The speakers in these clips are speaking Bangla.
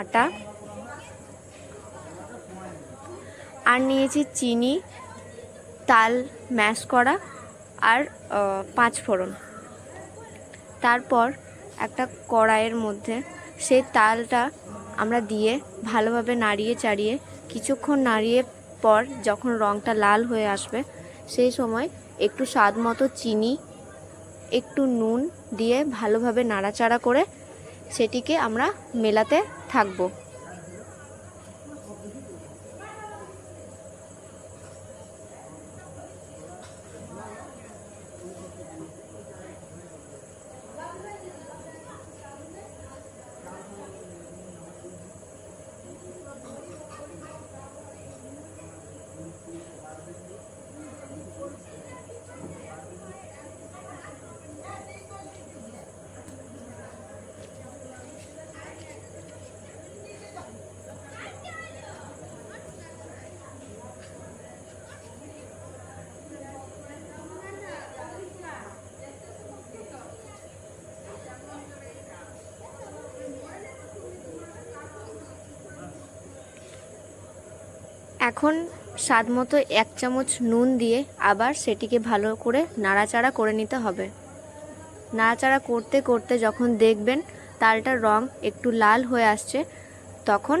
আটা। আর নিয়েছি চিনি, তাল ম্যাশ করা আর পাঁচ ফোড়ন। তারপর একটা কড়াইয়ের মধ্যে সেই তালটা আমরা দিয়ে ভালোভাবে নাড়িয়ে চাড়িয়ে, কিছুক্ষণ নাড়িয়ে পর যখন রঙটা লাল হয়ে আসবে, সেই সময় একটু স্বাদ মতো চিনি, একটু নুন দিয়ে ভালোভাবে নাড়াচাড়া করে সেটিকে আমরা মেলাতে থাকব। এখন স্বাদ মতো এক চামচ নুন দিয়ে আবার সেটিকে ভালো করে নাড়াচাড়া করে নিতে হবে। নাড়াচাড়া করতে করতে যখন দেখবেন তালটার রং একটু লাল হয়ে আসছে, তখন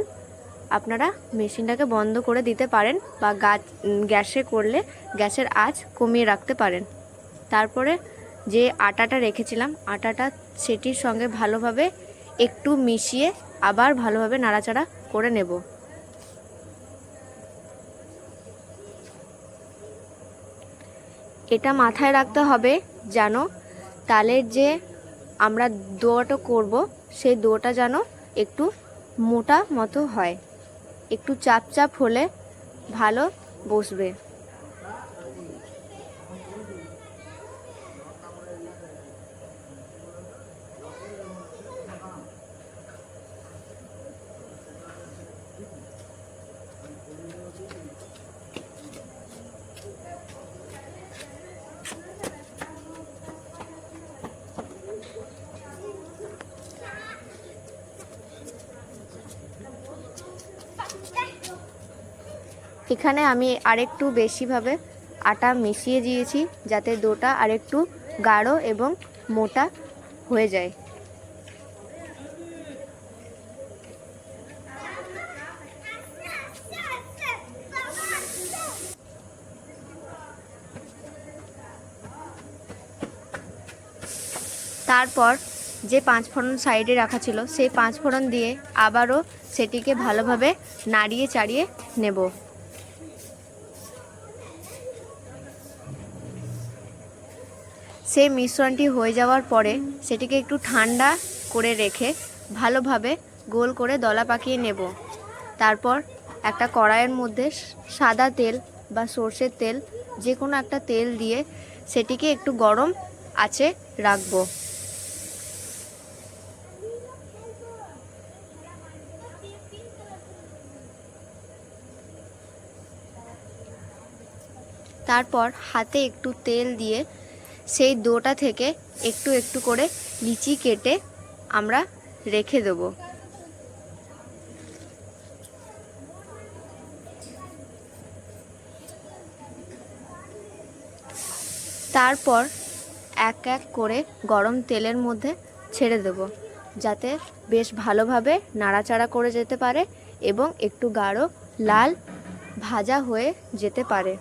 আপনারা মেশিনটাকে বন্ধ করে দিতে পারেন বা গাছ গ্যাসে করলে গ্যাসের আঁচ কমিয়ে রাখতে পারেন। তারপরে যে আটাটা রেখেছিলাম, আটাটা সেটির সঙ্গে ভালোভাবে একটু মিশিয়ে আবার ভালোভাবে নাড়াচাড়া করে নেব। এটা মাথায় রাখতে হবে যেন তালের যে আমরা দোয়াটা করব, সেই দোয়াটা যেন একটু মোটা মতো হয়। একটু চাপ চাপ হলে ভালো বসবে। এখানে আমি আরেকটু বেশিভাবে আটা মিশিয়ে দিয়েছি যাতে দোটা আরেকটু গাঢ় এবং মোটা হয়ে যায়। তারপর যে পাঁচ ফোড়ন সাইডে রাখা ছিল, সেই পাঁচ ফোড়ন দিয়ে আবারও সেটিকে ভালোভাবে নাড়িয়ে চাড়িয়ে নেব। সেই মিশ্রণটি হয়ে যাওয়ার পরে সেটিকে একটু ঠান্ডা করে রেখে ভালোভাবে গোল করে দলা পাকিয়ে নেব। তারপর একটা কড়াইয়ের মধ্যে সাদা তেল বা সর্ষের তেল যে কোনো একটা তেল দিয়ে সেটিকে একটু গরম আছে রাখব। তারপর হাতে একটু তেল দিয়ে সেই ডোটা থেকে একটু একটু করে লিচি কেটে আমরা রেখে দেবো। তারপর এক এক করে গরম তেলের মধ্যে ছেড়ে দেব, যাতে বেশ ভালোভাবে নাড়াচাড়া করে যেতে পারে এবং একটু গাঢ় লাল ভাজা হয়ে যেতে পারে।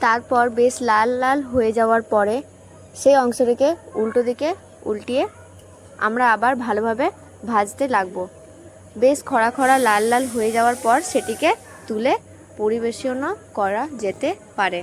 তারপর বেশ লাল লাল হয়ে যাওয়ার পরে সেই অংশটিকে উল্টো দিকে উল্টিয়ে আমরা আবার ভালোভাবে ভাজতে লাগবো। বেশ খরা খরা লাল লাল হয়ে যাওয়ার পর সেটিকে তুলে পরিবেশনও করা যেতে পারে।